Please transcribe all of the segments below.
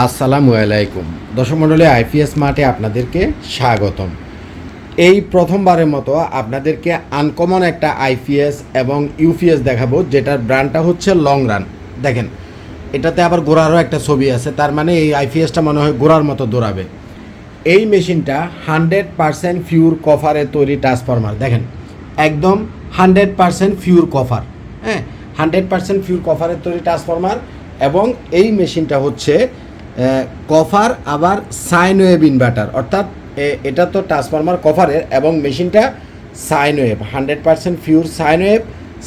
আসসালামু আলাইকুম। দর্শক মণ্ডলী আইপিএস মাঠে আপনাদেরকে স্বাগতম। এই প্রথমবারের মতো আপনাদেরকে আনকমন একটা আইপিএস এবং ইউপিএস দেখাবো, যেটার ব্র্যান্ডটা হচ্ছে লং রান দেখেন, এটাতে আবার গোড়ারও একটা ছবি আছে, তার মানে এই আইপিএসটা মনে হয় গোড়ার মতো দৌড়াবে। এই মেশিনটা হান্ড্রেড পারসেন্ট ফিউর কভারে তৈরি ট্রান্সফরমার দেখেন, একদম হান্ড্রেড পারসেন্ট ফিউর কভার হ্যাঁ হান্ড্রেড পারসেন্ট ফিউর কভারের তৈরি ট্রান্সফরমার এবং এই মেশিনটা হচ্ছে কভার আবার সাইন ওয়েভ ইনভার্টার অর্থাৎ এটা তো ট্রান্সফরমার কভারের এবং মেশিনটা sine wave hundred percent pure sine wave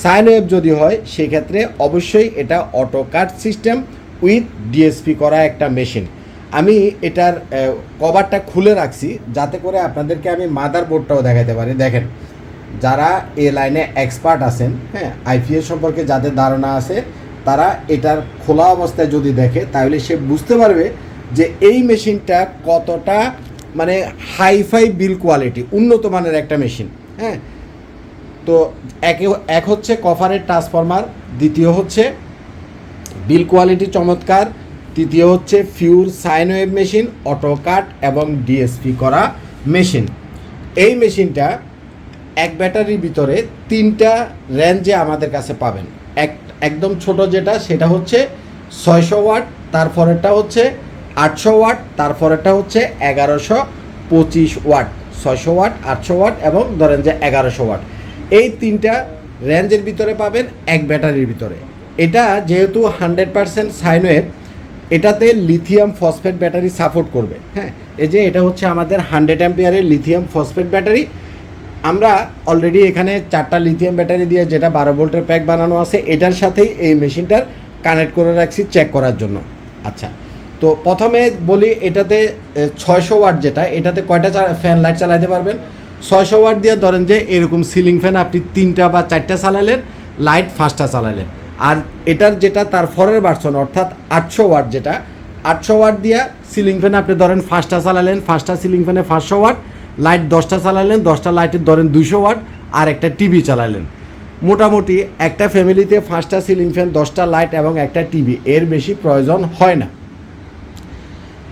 sine wave যদি হয়, সেক্ষেত্রে অবশ্যই এটা auto cut system with DSP করা একটা মেশিন আমি এটার কভারটা খুলে রাখছি, যাতে করে আপনাদেরকে আমি মাদার বোর্ডটাও দেখাতে পারি। দেখেন, যারা এ লাইনে এক্সপার্ট আছেন হ্যাঁ আইপিএস সম্পর্কে যাদের ধারণা আছে তারা এটার খোলা অবস্থায় যদি দেখে, তাহলে সে বুঝতে পারবে যে এই মেশিনটা কতটা মানে হাইফাই বিল কোয়ালিটি, উন্নত মানের একটা মেশিন হ্যাঁ? তো একে, এক হচ্ছে কভারের ট্রান্সফরমার, দ্বিতীয় হচ্ছে বিল কোয়ালিটি চমৎকার, তৃতীয় হচ্ছে pure sine wave machine auto cut এবং ডিএসপি করা মেশিন। এই মেশিনটা এক ব্যাটারির ভিতরে তিনটা রেঞ্জে আমাদের কাছে পাবেন। এক একদম ছোট যেটা, সেটা হচ্ছে ছয়শো ওয়াট, তারপরেরটা হচ্ছে আটশো ওয়াট, তারপরেরটা হচ্ছে এগারোশো পঁচিশ ওয়াট, ছয়শো ওয়াট, আটশো ওয়াট এবং ধরেন যে এগারোশো ওয়াট। এই তিনটা রেঞ্জের ভিতরে পাবেন এক ব্যাটারির ভিতরে। এটা যেহেতু হান্ড্রেড পারসেন্ট সাইনওয়েভ এটাতে লিথিয়াম ফসফেট ব্যাটারি সাপোর্ট করবে। হ্যাঁ এই যে এটা হচ্ছে আমাদের হান্ড্রেড অ্যাম্পিয়ারের লিথিয়াম ফসফেট ব্যাটারি। আমরা অলরেডি এখানে চারটা লিথিয়াম ব্যাটারি দিয়ে যেটা বারো ভোল্টের প্যাক বানানো আছে, এটার সাথেই এই মেশিনটার কানেক্ট করে রাখছি চেক করার জন্য। আচ্ছা তো প্রথমে বলি এটাতে ছয়শো ওয়াট যেটা, এটাতে কয়টা ফ্যান লাইট চালাইতে পারবেন? ছয়শো ওয়াট দিয়ে ধরেন যে এরকম সিলিং ফ্যান আপনি তিনটা বা চারটা চালালেন লাইট পাঁচটা চালালেন। আর এটার যেটা তার ফরের ভার্সন অর্থাৎ আটশো ওয়াট যেটা, আটশো ওয়াট দিয়া সিলিং ফ্যান আপনি ধরেন ফার্স্টটা চালালেন ফার্স্টটা সিলিং ফ্যানে পাঁচশো ওয়াট লাইট দশটা চালালেন, দশটা লাইটের ধরেন দুশো ওয়াট আর একটা টিভি চালালেন। মোটামুটি একটা ফ্যামিলিতে পাঁচটা সিলিং ফ্যান দশটা লাইট এবং একটা টিভি এর বেশি প্রয়োজন হয় না।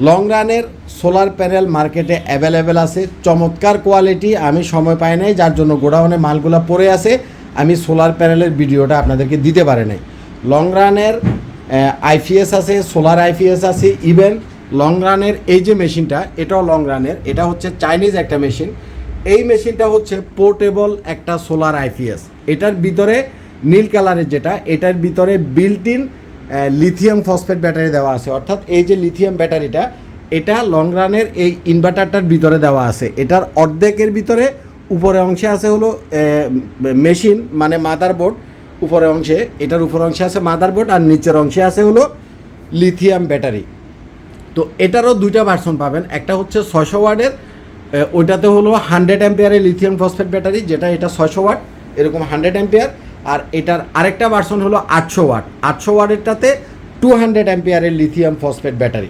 লং রানের সোলার প্যানেল মার্কেটে অ্যাভেলেবেল আছে, চমৎকার কোয়ালিটি আমি সময় পাই নাই, যার জন্য গোডাউনে মালগুলো পড়ে আছে, আমি সোলার প্যানেলের ভিডিওটা আপনাদেরকে দিতে পারি নাই। লং রানের আইপিএস আছে সোলার আইপিএস আছে ইভেন লং রানের এই যে মেশিনটা, এটাও লং রানের এটা হচ্ছে চাইনিজ একটা মেশিন। এই মেশিনটা হচ্ছে পোর্টেবল একটা সোলার আইপিএস এটার ভিতরে নীল কালারের যেটা, এটার ভিতরে built in lithium phosphate battery দেওয়া আছে। অর্থাৎ এই যে লিথিয়াম ব্যাটারিটা এটা লং রানের এই ইনভার্টারটার ভিতরে দেওয়া আছে। এটার অর্ধেকের ভিতরে উপরে অংশে আছে হলো মেশিন মানে মাদারবোর্ড উপরে অংশে। এটার উপর অংশে আছে মাদারবোর্ড আর নিচের অংশে আছে হলো লিথিয়াম ব্যাটারি তো এটারও দুইটা ভার্সন পাবেন। একটা হচ্ছে ছয়শো ওয়ার্ডের ওইটাতে হলো হান্ড্রেড অ্যাম্পিয়ারের লিথিয়াম ফসফেট ব্যাটারি যেটা এটা ছয়শো ওয়াট, এরকম হান্ড্রেড অ্যাম্পিয়ার আর এটার আরেকটা ভার্সন হলো আটশো ওয়াট। আটশো ওয়াটেরটাতে টু হান্ড্রেড অ্যাম্পিয়ারের লিথিয়াম ফসফেট ব্যাটারি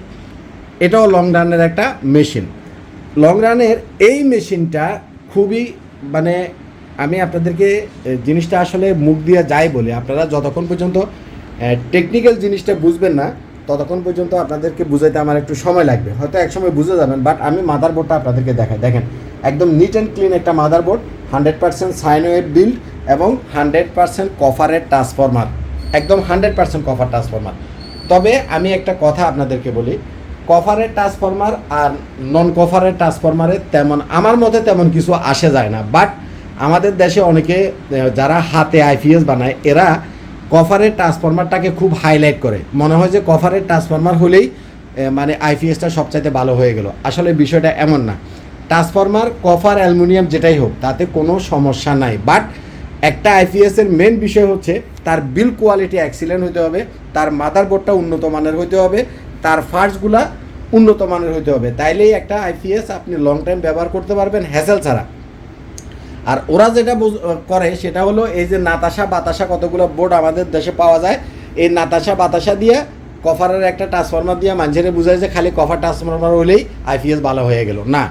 এটাও লং রানের একটা মেশিন লং রানের এই মেশিনটা খুবই মানে আমি আপনাদেরকে জিনিসটা আসলে মুখ দিয়ে যাই বলি। আপনারা যতক্ষণ পর্যন্ত টেকনিক্যাল জিনিসটা বুঝবেন না ততক্ষণ পর্যন্ত আপনাদেরকে বুঝাইতে আমার একটু সময় লাগবে। হয়তো এক সময় বুঝে যাবেন বাট আমি মাদারবোর্ডটা আপনাদেরকে দেখাই। দেখেন, একদম নিট অ্যান্ড ক্লিন একটা mother board hundred percent sine wave build এবং হান্ড্রেড পার্সেন্ট কভারের ট্রান্সফরমার একদম হান্ড্রেড পার্সেন্ট কভার ট্রান্সফরমার তবে আমি একটা কথা আপনাদেরকে বলি কভারের ট্রান্সফরমার আর নন কভারের ট্রান্সফরমারে তেমন, আমার মতে তেমন কিছু আসে যায় না। বাট আমাদের দেশে অনেকে যারা হাতে আইপিএস বানায়, এরা কভারের ট্রান্সফরমারটাকে খুব হাইলাইট করে। মনে হয় যে কভারের ট্রান্সফরমার হলেই মানে আইপিএসটা সবচাইতে ভালো হয়ে গেল। আসলে বিষয়টা এমন না। ট্রান্সফরমার কভার অ্যালুমিনিয়াম যেটাই হোক, তাতে কোনো সমস্যা নাই। বাট একটা আইপিএসের মেন বিষয় হচ্ছে, তার বিল কোয়ালিটি এক্সিলেন্ট হতে হবে, তার মাদারবোর্ডটা উন্নত মানের হতে হবে, তার ফার্সগুলা উন্নত মানের হতে হবে। তাইলেই একটা আইপিএস আপনি লং টাইম ব্যবহার করতে পারবেন হ্যাসেল ছাড়া। আর ওরা যেটা করে সেটা হলো এই যে নাতাশা বাতাসা কতগুলো বোর্ড আমাদের দেশে পাওয়া যায়, এই নাতাশা বাতাসা দিয়ে কভারের একটা ট্রান্সফরমার দিয়ে মানুষের বুঝায় যে খালি কভার ট্রান্সফরমার হলেই আইপিএস ভালো হয়ে গেল। না,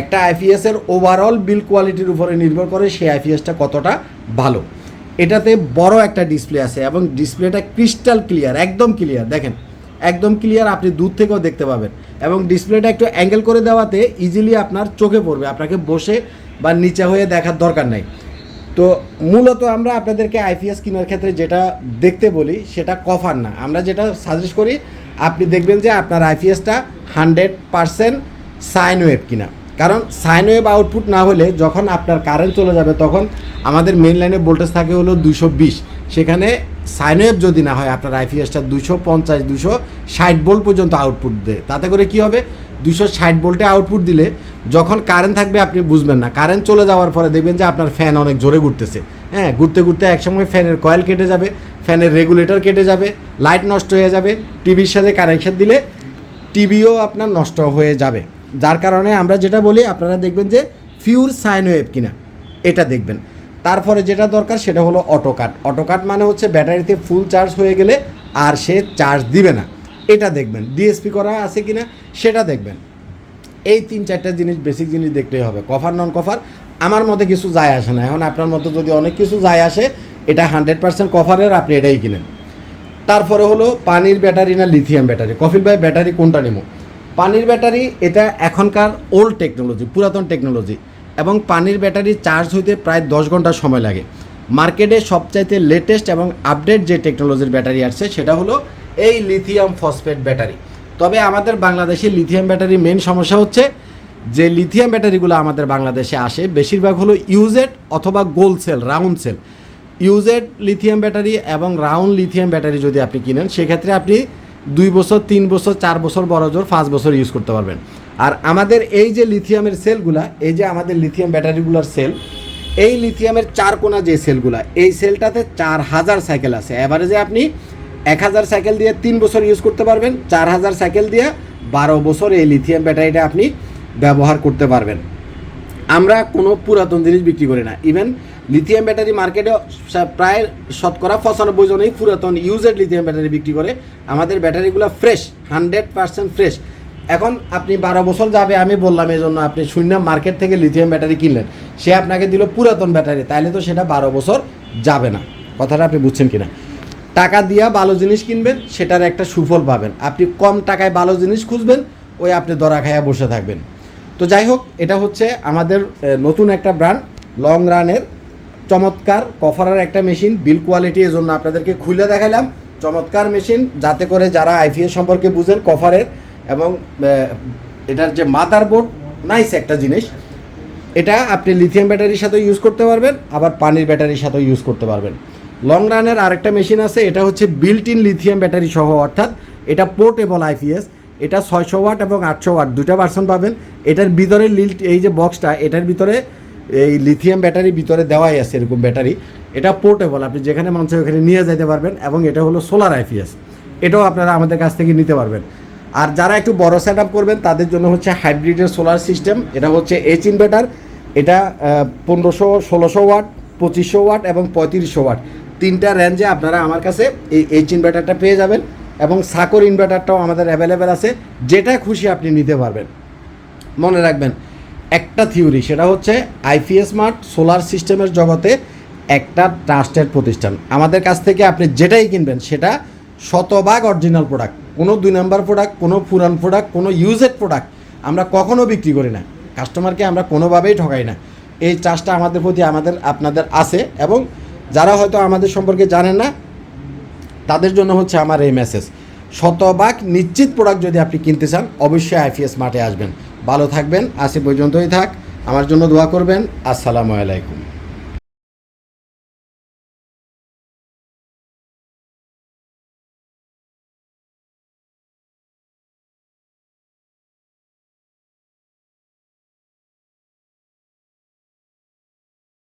একটা আইপিএস এর ওভারঅল বিল কোয়ালিটির উপরে নির্ভর করে সেই আইপিএসটা কতটা ভালো। এটাতে বড় একটা ডিসপ্লে আছে এবং ডিসপ্লেটা ক্রিস্টাল ক্লিয়ার একদম ক্লিয়ার দেখেন, একদম ক্লিয়ার আপনি দূর থেকেও দেখতে পাবেন। এবং ডিসপ্লেটা একটু অ্যাঙ্গেল করে দেওয়াতে ইজিলি আপনার চোখে পড়বে। আপনাকে বসে বা নিচে হয়ে দেখার দরকার নাই। তো মূলত আমরা আপনাদেরকে আইপিএস কেনার ক্ষেত্রে যেটা দেখতে বলি, সেটা কভার না। আমরা যেটা সাজেস্ট করি, আপনি দেখবেন যে আপনার আইপিএসটা হান্ড্রেড পারসেন্ট সাইন ওয়েভ কিনা। কারণ সাইন ওয়েভ আউটপুট না হলে যখন আপনার কারেন্ট চলে যাবে, তখন আমাদের মেন লাইনে ভোল্টেজ থাকে হলো দুশো বিশ। সেখানে সাইন ওয়েভ যদি না হয়, আপনার আইপিএসটা দুশো পঞ্চাশ দুশো ষাট ভোল্ট পর্যন্ত আউটপুট দেয়। তাতে করে কি হবে? দুশো ষাট ভোল্টে আউটপুট দিলে যখন কারেন্ট থাকবে আপনি বুঝবেন না। কারেন্ট চলে যাওয়ার পরে দেখবেন যে আপনার ফ্যান অনেক জোরে ঘুরতেছে। হ্যাঁ ঘুরতে ঘুরতে একসময় ফ্যানের কয়েল কেটে যাবে ফ্যানের রেগুলেটর কেটে যাবে লাইট নষ্ট হয়ে যাবে টিভির সাথে কানেকশন দিলে টিভিও আপনার নষ্ট হয়ে যাবে। যার কারণে আমরা যেটা বলি, আপনারা দেখবেন যে ফিউর সাইন ওয়েভ কিনা, এটা দেখবেন। তারপরে যেটা দরকার সেটা হলো অটোকাট অটোকাট মানে হচ্ছে ব্যাটারিতে ফুল চার্জ হয়ে গেলে আর সে চার্জ দিবে না। এটা দেখবেন। ডিএসপি করা আছে কিনা সেটা দেখবেন। এই তিন চারটা জিনিস বেসিক জিনিস দেখতেই হবে। কভার নন কভার আমার মতে কিছু যায় আসে না। এখন আপনার মতো যদি অনেক কিছু যায় আসে, এটা হান্ড্রেড পার্সেন্ট কভারের আপনি এটাই কিনেন। তারপরে হলো পানির ব্যাটারি না লিথিয়াম ব্যাটারি। কফিল ভাই, ব্যাটারি কোনটা নেব? পানির ব্যাটারি, এটা এখনকার ওল্ড টেকনোলজি পুরাতন টেকনোলজি এবং পানির ব্যাটারি চার্জ হইতে প্রায় দশ ঘণ্টা সময় লাগে। মার্কেটে সবচাইতে লেটেস্ট এবং আপডেট যে টেকনোলজির ব্যাটারি আসছে, সেটা হলো এই লিথিয়াম ফসফেট ব্যাটারি তবে আমাদের বাংলাদেশে লিথিয়াম ব্যাটারি মেন সমস্যা হচ্ছে যে লিথিয়াম ব্যাটারিগুলো আমাদের বাংলাদেশে আসে, বেশিরভাগ হলো ইউজেড অথবা গোল সেল রাউন্ড সেল ইউজেড লিথিয়াম ব্যাটারি এবং রাউন্ড লিথিয়াম ব্যাটারি যদি আপনি কিনেন, সেক্ষেত্রে আপনি দুই বছর, তিন বছর, চার বছর বড় জোর পাঁচ বছর ইউজ করতে পারবেন। আর আমাদের এই যে লিথিয়ামের সেলগুলা এই যে আমাদের লিথিয়াম ব্যাটারিগুলোর সেল এই লিথিয়ামের চার কোনা যে সেলগুলা এই সেলটাতে চার হাজার সাইকেল আছে। অ্যাভারেজে আপনি এক হাজার সাইকেল দিয়ে তিন বছর ইউজ করতে পারবেন, চার হাজার সাইকেল দিয়ে বারো বছর এই লিথিয়াম ব্যাটারিটা আপনি ব্যবহার করতে পারবেন। আমরা কোনো পুরাতন জিনিস বিক্রি করি না। ইভেন লিথিয়াম ব্যাটারি মার্কেটে প্রায় শতকরা পঁচানব্বই জনই পুরাতন ইউজেড লিথিয়াম ব্যাটারি বিক্রি করে। আমাদের ব্যাটারিগুলো ফ্রেশ হান্ড্রেড পার্সেন্ট ফ্রেশ এখন আপনি বারো বছর যাবে, আমি বললাম এই জন্য আপনি শূন্য মার্কেট থেকে লিথিয়াম ব্যাটারি কিনলেন। সে আপনাকে দিল পুরাতন ব্যাটারি তাহলে তো সেটা বারো বছর যাবে না। কথাটা আপনি বুঝছেন কিনা? টাকা দিয়া ভালো জিনিস কিনবেন, সেটার একটা সুফল পাবেন। আপনি কম টাকায় ভালো জিনিস খুঁজবেন, ওই আপনি দরা খায়া বসে থাকবেন। তো যাই হোক, এটা হচ্ছে আমাদের নতুন একটা ব্র্যান্ড লং রানের চমৎকার কফারের একটা মেশিন বিল কোয়ালিটি এর জন্য আপনাদেরকে খুলে দেখালাম চমৎকার মেশিন যাতে করে যারা আইপিএস সম্পর্কে বুঝেন কফারের, এবং এটার যে মাদার বোর্ড নাইস একটা জিনিস। এটা আপনি লিথিয়াম ব্যাটারির সাথে ইউজ করতে পারবেন, আবার পানির ব্যাটারির সাথেও ইউজ করতে পারবেন। লং রানের আরেকটা মেশিন আছে, এটা হচ্ছে বিল্ট ইন লিথিয়াম ব্যাটারি সহ, অর্থাৎ এটা পোর্টেবল আইপিএস এটা ছয়শো ওয়াট এবং আটশো ওয়াট দুটা ভার্সন পাবেন। এটার ভিতরে লিল্ট এই যে বক্সটা এটার ভিতরে এই লিথিয়াম ব্যাটারি ভিতরে দেওয়াই আছে এরকম ব্যাটারি এটা পোর্টেবল আপনি যেখানে মন চায় ওখানে নিয়ে যেতে পারবেন এবং এটা হলো সোলার আইপিএস এটাও আপনারা আমাদের কাছ থেকে নিতে পারবেন। আর যারা একটু বড় সেট করবেন, তাদের জন্য হচ্ছে হাইব্রিডের সোলার সিস্টেম এটা হচ্ছে এইচ ইনভার্টার এটা পনেরোশো, ষোলোশো ওয়াট, পঁচিশশো ওয়াট এবং পঁয়ত্রিশশো ওয়াট। তিনটা রেঞ্জে আপনারা আমার কাছে এই এইচ ইনভার্টারটা পেয়ে যাবেন এবং সাকর ইনভার্টারটাও আমাদের অ্যাভেলেবেল আছে, যেটা খুশি আপনি নিতে পারবেন। মনে রাখবেন, একটা থিওরি সেটা হচ্ছে আইপিএস মার্ট সোলার সিস্টেমের জগতে একটা ট্রাস্টেড প্রতিষ্ঠান। আমাদের কাছ থেকে আপনি যেটাই কিনবেন, সেটা শতভাগ অরিজিনাল প্রোডাক্ট কোনো দুই নাম্বার প্রোডাক্ট কোনো পুরান প্রোডাক্ট কোনো ইউজেড প্রোডাক্ট আমরা কখনো বিক্রি করি না। কাস্টমারকে আমরা কোনোভাবেই ঠকাই না। এই চার্জটা আমাদের প্রতি আমাদের, আপনাদের আছে এবং যারা হয়তো আমাদের সম্পর্কে জানেন না, তাদের জন্য হচ্ছে আমার এই মেসেজ শতভাগ নিশ্চিত প্রোডাক্ট যদি আপনি কিনতে চান, অবশ্যই আইপিএস মাঠে আসবেন। ভালো থাকবেন আসি পর্যন্তই থাক। আমার জন্য দোয়া করবেন। আসসালামু আলাইকুম।